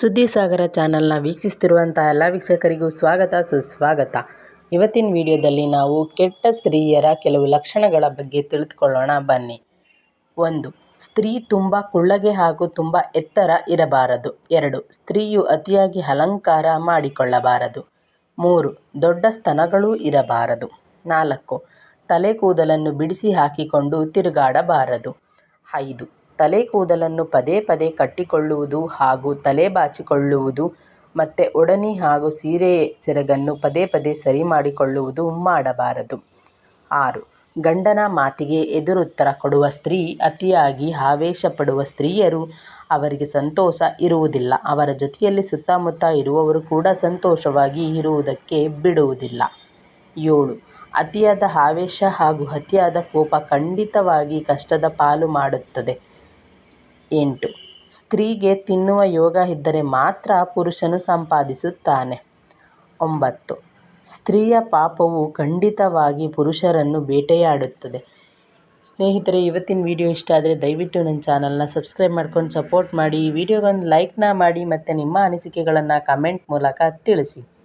ಸುದ್ದಿಸಾಗರ ಚಾನಲ್ನ ವೀಕ್ಷಿಸ್ತಿರುವಂಥ ಎಲ್ಲ ವೀಕ್ಷಕರಿಗೂ ಸ್ವಾಗತ, ಸುಸ್ವಾಗತ. ಇವತ್ತಿನ ವಿಡಿಯೋದಲ್ಲಿ ನಾವು ಕೆಟ್ಟ ಸ್ತ್ರೀಯರ ಕೆಲವು ಲಕ್ಷಣಗಳ ಬಗ್ಗೆ ತಿಳಿದುಕೊಳ್ಳೋಣ. ಬನ್ನಿ. ಒಂದು, ಸ್ತ್ರೀ ತುಂಬ ಕುಳ್ಳಗೆ ಹಾಗೂ ತುಂಬ ಎತ್ತರ ಇರಬಾರದು. ಎರಡು, ಸ್ತ್ರೀಯು ಅತಿಯಾಗಿ ಅಲಂಕಾರ ಮಾಡಿಕೊಳ್ಳಬಾರದು. ಮೂರು, ದೊಡ್ಡ ಸ್ತನಗಳೂ ಇರಬಾರದು. ನಾಲ್ಕು, ತಲೆ ಕೂದಲನ್ನು ಬಿಡಿಸಿ ಹಾಕಿಕೊಂಡು ತಿರುಗಾಡಬಾರದು. ಐದು ತಲೆ ಕೂದಲನ್ನು ಪದೇ ಪದೇ ಕಟ್ಟಿಕೊಳ್ಳುವುದು ಹಾಗೂ ತಲೆ ಬಾಚಿಕೊಳ್ಳುವುದು ಮತ್ತು ಒಡನಿ ಹಾಗೂ ಸೀರೆ ಸೆರಗನ್ನು ಪದೇ ಪದೇ ಸರಿ ಮಾಡಿಕೊಳ್ಳುವುದು ಮಾಡಬಾರದು. ಆರು, ಗಂಡನ ಮಾತಿಗೆ ಎದುರುತ್ತರ ಕೊಡುವ ಸ್ತ್ರೀ ಅತಿಯಾಗಿ ಆವೇಶ ಪಡುವ ಸ್ತ್ರೀಯರು ಅವರಿಗೆ ಸಂತೋಷ ಇರುವುದಿಲ್ಲ. ಅವರ ಜೊತೆಯಲ್ಲಿ ಸುತ್ತಮುತ್ತ ಇರುವವರು ಕೂಡ ಸಂತೋಷವಾಗಿ ಇರುವುದಕ್ಕೆ ಬಿಡುವುದಿಲ್ಲ. ಏಳು, ಅತಿಯಾದ ಆವೇಶ ಹಾಗೂ ಅತಿಯಾದ ಕೋಪ ಖಂಡಿತವಾಗಿ ಕಷ್ಟದ ಪಾಲು ಮಾಡುತ್ತದೆ. ಎಂಟು. ಸ್ತ್ರೀಗೆ ತಿನ್ನುವ ಯೋಗ ಇದ್ದರೆ ಮಾತ್ರ ಪುರುಷನು ಸಂಪಾದಿಸುತ್ತಾನೆ. ಒಂಬತ್ತು. ಸ್ತ್ರೀಯ ಪಾಪವು ಖಂಡಿತವಾಗಿ ಪುರುಷರನ್ನು ಬೇಟೆಯಾಡುತ್ತದೆ. ಸ್ನೇಹಿತರೆ, ಇವತ್ತಿನ ವಿಡಿಯೋ ಇಷ್ಟ ಆದರೆ ದಯವಿಟ್ಟು ನನ್ನ ಚಾನಲ್ನ ಸಬ್ಸ್ಕ್ರೈಬ್ ಮಾಡ್ಕೊಂಡು ಸಪೋರ್ಟ್ ಮಾಡಿ. ಈ ವಿಡಿಯೋಗೊಂದು ಲೈಕ್ನ ಮಾಡಿ ಮತ್ತು ನಿಮ್ಮ ಅನಿಸಿಕೆಗಳನ್ನು ಕಮೆಂಟ್ ಮೂಲಕ ತಿಳಿಸಿ.